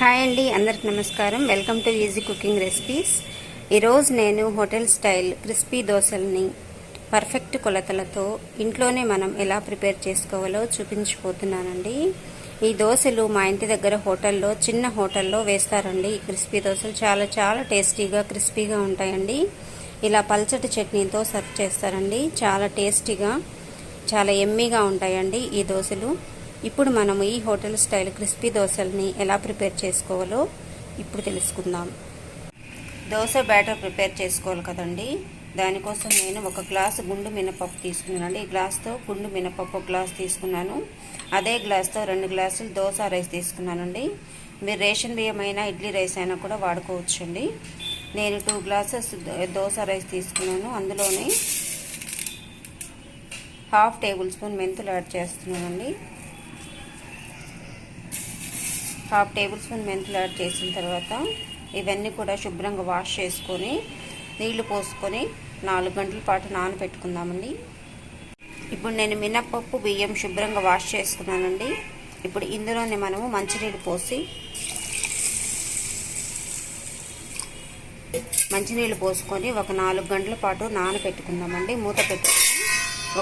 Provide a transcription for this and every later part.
Hi అండి అందరికి నమస్కారం. Welcome to easy cooking recipes ఈరోజు నేను హోటల్ స్టైల్ క్రిస్పీ దోశల్ని పర్ఫెక్ట్ కొలతలతో ఇంట్లోనే మనం ఎలా ప్రిపేర్ చేసుకోవాలో చూపించిపోతున్నానండి ఈ దోశలు మా ఇంటి దగ్గర హోటల్లో చిన్న హోటల్లో వేస్తారండి. ఈ క్రిస్పీ దోశలు చాలా చాలా టేస్టీగా క్రిస్పీగా ఉంటాయండి. ఇలా పల్చటి చట్నీతో సర్వ్ చేస్తారండి. చాలా టేస్టీగా చాలా ఎమ్మీగా ఉంటాయండి ఈ దోశలు. ఇప్పుడు మనము ఈ హోటల్ స్టైల్ క్రిస్పీ దోశల్ని ఎలా ప్రిపేర్ చేసుకోవాలో ఇప్పుడు తెలుసుకుందాం. దోశ బ్యాటర్ ప్రిపేర్ చేసుకోవాలి కదండి. దానికోసం నేను ఒక గ్లాసు గుండు మినపప్పు తీసుకున్నానండి. ఈ గ్లాస్తో గుండు మినపప్పు గ్లాస్ తీసుకున్నాను. అదే గ్లాస్తో రెండు గ్లాసులు దోశ రైస్ తీసుకున్నానండి. మీరు రేషన్ బియ్యం అయినా ఇడ్లీ రైస్ అయినా కూడా వాడుకోవచ్చండి. నేను టూ గ్లాసెస్ దోశ రైస్ తీసుకున్నాను. అందులోనే హాఫ్ టేబుల్ స్పూన్ మెంతులు యాడ్ చేస్తున్నానండి. హాఫ్ టేబుల్ స్పూన్ మెంతులు యాడ్ చేసిన తర్వాత ఇవన్నీ కూడా శుభ్రంగా వాష్ చేసుకొని నీళ్ళు పోసుకొని నాలుగు గంటల పాటు నానబెట్టుకుందామండి. ఇప్పుడు నేను మినప్పప్పు బియ్యం శుభ్రంగా వాష్ చేసుకున్నానండి. ఇప్పుడు ఇందులోనే మనము మంచినీళ్ళు పోసి మంచినీళ్ళు పోసుకొని ఒక నాలుగు గంటల పాటు నానబెట్టుకుందామండి. మూత పెట్టుకుని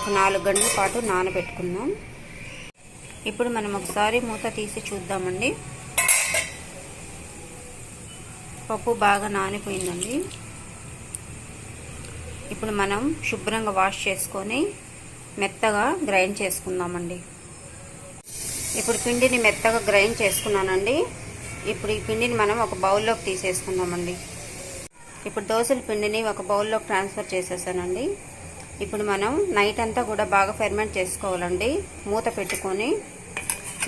ఒక నాలుగు గంటల పాటు నానబెట్టుకుందాం. ఇప్పుడు మనం ఒకసారి మూత తీసి చూద్దామండి. పప్పు బాగా నానిపోయిందండి. ఇప్పుడు మనం శుభ్రంగా వాష్ చేసుకొని మెత్తగా గ్రైండ్ చేసుకుందామండి. ఇప్పుడు పిండిని మెత్తగా గ్రైండ్ చేసుకున్నానండి. ఇప్పుడు ఈ పిండిని మనం ఒక బౌల్లోకి తీసేసుకుందామండి. ఇప్పుడు దోశల పిండిని ఒక బౌల్లోకి ట్రాన్స్ఫర్ చేసేసానండి. ఇప్పుడు మనం నైట్ అంతా కూడా బాగా ఫెర్మెంట్ చేసుకోవాలండి. మూత పెట్టుకొని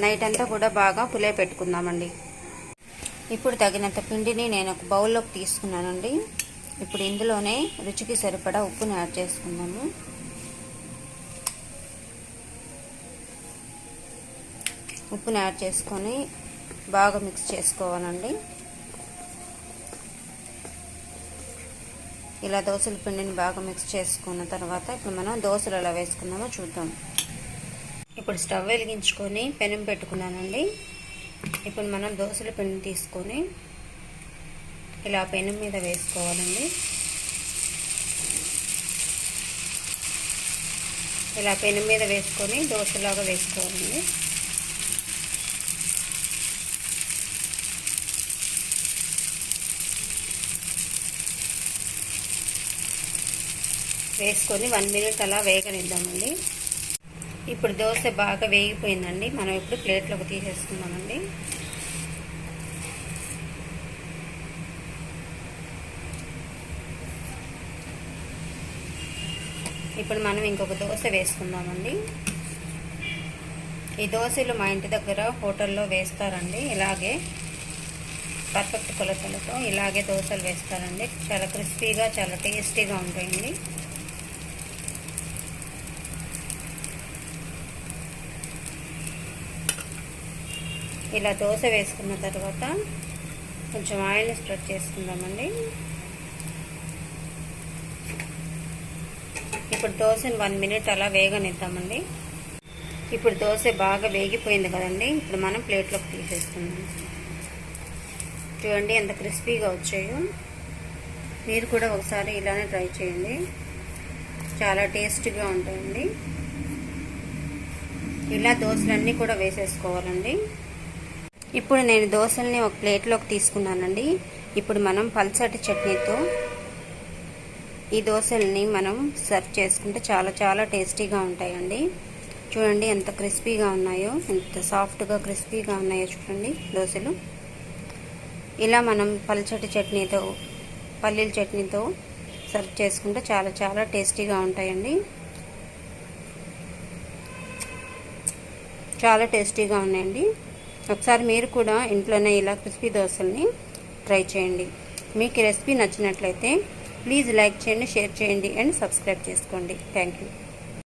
నైట్ అంతా కూడా బాగా పులే పెట్టుకుందామండి. ఇప్పుడు తగినంత పిండిని నేను ఒక బౌల్లోకి తీసుకున్నానండి. ఇప్పుడు ఇందులోనే రుచికి సరిపడా ఉప్పుని యాడ్ చేసుకుందాము. ఉప్పుని యాడ్ చేసుకొని బాగా మిక్స్ చేసుకోవాలండి. ఇలా దోశల పిండిని బాగా మిక్స్ చేసుకున్న తర్వాత ఇప్పుడు మనం దోశలు ఎలా వేసుకుందామో చూద్దాం. ఇప్పుడు స్టవ్ వెలిగించుకొని పెనం పెట్టుకున్నానండి. ఇప్పుడు మనం దోశల పెన్ను తీసుకొని ఇలా పెనం మీద వేసుకోవాలండి. ఇలా పెనం మీద వేసుకొని దోశలాగా వేసుకోవాలండి. వేసుకొని వన్ మినిట్ అలా వేగనిద్దామండి. ఇప్పుడు దోశ బాగా వేగిపోయిందండి. మనం ఇప్పుడు ప్లేట్లోకి తీసేసుకుందామండి. ఇప్పుడు మనం ఇంకొక దోశ వేసుకుందామండి. ఈ దోశలు మా ఇంటి దగ్గర హోటల్లో వేస్తారండి. ఇలాగే పర్ఫెక్ట్ కొలతలతో ఇలాగే దోశలు వేస్తారండి. చాలా క్రిస్పీగా చాలా టేస్టీగా ఉంటాయండి. ఇలా దోశ వేసుకున్న తర్వాత కొంచెం ఆయిల్ని స్ప్రెడ్ చేసుకుందామండి. ఇప్పుడు దోశని వన్ మినిట్ అలా వేగనిద్దామండి. ఇప్పుడు దోశ బాగా వేగిపోయింది కదండి. ఇప్పుడు మనం ప్లేట్లోకి తీసేసుకుందాం. చూడండి ఎంత క్రిస్పీగా వచ్చాయో. మీరు కూడా ఒకసారి ఇలానే ట్రై చేయండి. చాలా టేస్టీగా ఉంటాయండి. ఇలా దోశలన్నీ కూడా వేసేసుకోవాలండి. ఇప్పుడు నేను దోశల్ని ఒక ప్లేట్లోకి తీసుకున్నానండి. ఇప్పుడు మనం పల్సటి చట్నీతో ఈ దోశల్ని మనం సర్వ్ చేసుకుంటే చాలా చాలా టేస్టీగా ఉంటాయండి. చూడండి ఎంత క్రిస్పీగా ఉన్నాయో ఎంత సాఫ్ట్గా క్రిస్పీగా ఉన్నాయో చూడండి దోశలు. ఇలా మనం పల్చటి చట్నీతో పల్లీల చట్నీతో సర్వ్ చేసుకుంటే చాలా చాలా టేస్టీగా ఉంటాయండి. చాలా టేస్టీగా ఉన్నాయండి. ఒకసారి మీరు కూడా ఇంట్లోనే ఇలా క్రిస్పీ దోశల్ని ట్రై చేయండి. మీకు రెసిపీ నచ్చినట్లయితే ప్లీజ్ లైక్ చేయండి షేర్ చేయండి అండ్ సబ్స్క్రైబ్ చేసుకోండి. Thank you